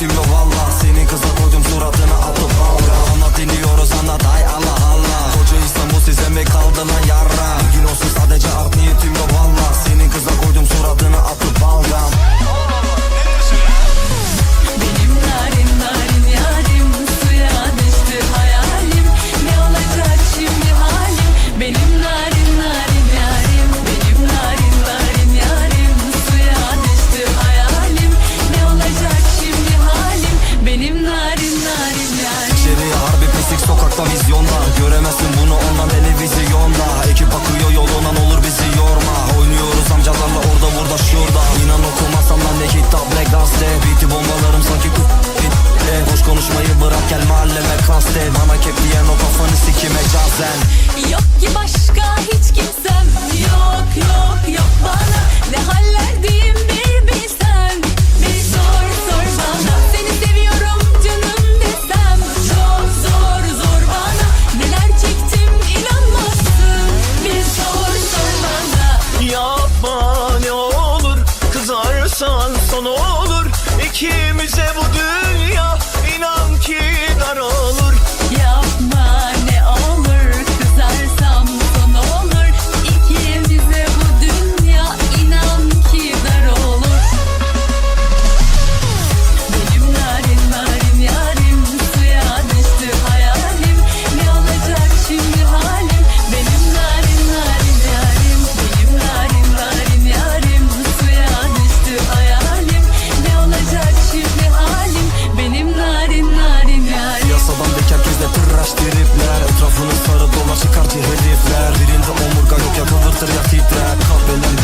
Kimle valla son olur. İkimize Hatırla titrer kalp elimde